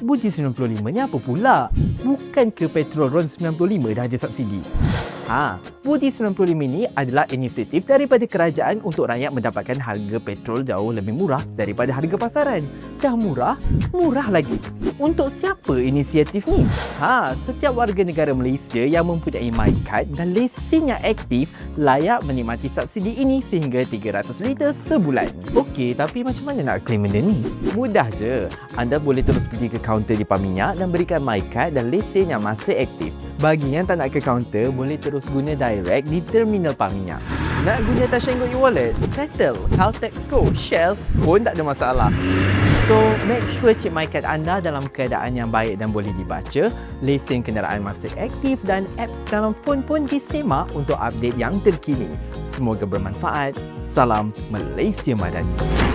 Budi 95 ni apa pula? Bukan ke petrol RON 95 dah ada subsidi? Ha, Budi 95 ini adalah inisiatif daripada kerajaan untuk rakyat mendapatkan harga petrol jauh lebih murah daripada harga pasaran. Dah murah, murah lagi. Untuk siapa inisiatif ni? Ha, setiap warga negara Malaysia yang mempunyai MyCard dan lesen yang aktif layak menikmati subsidi ini sehingga 300 liter sebulan. Okey, tapi macam mana nak claim benda ni? Mudah je. Anda boleh terus pergi ke kaunter di Paminyak dan berikan MyCard dan lesen yang masih aktif. Bagi yang tak nak ke kaunter, boleh terus guna direct di terminal Paminyak. Nak guna and Go e-wallet? Settle. Caltex Go, Shell pun tak ada masalah. So, make sure cik MyCard anda dalam keadaan yang baik dan boleh dibaca, lesen kenderaan masih aktif dan apps dalam phone pun disemak untuk update yang terkini. Semoga bermanfaat. Salam Malaysia Madani.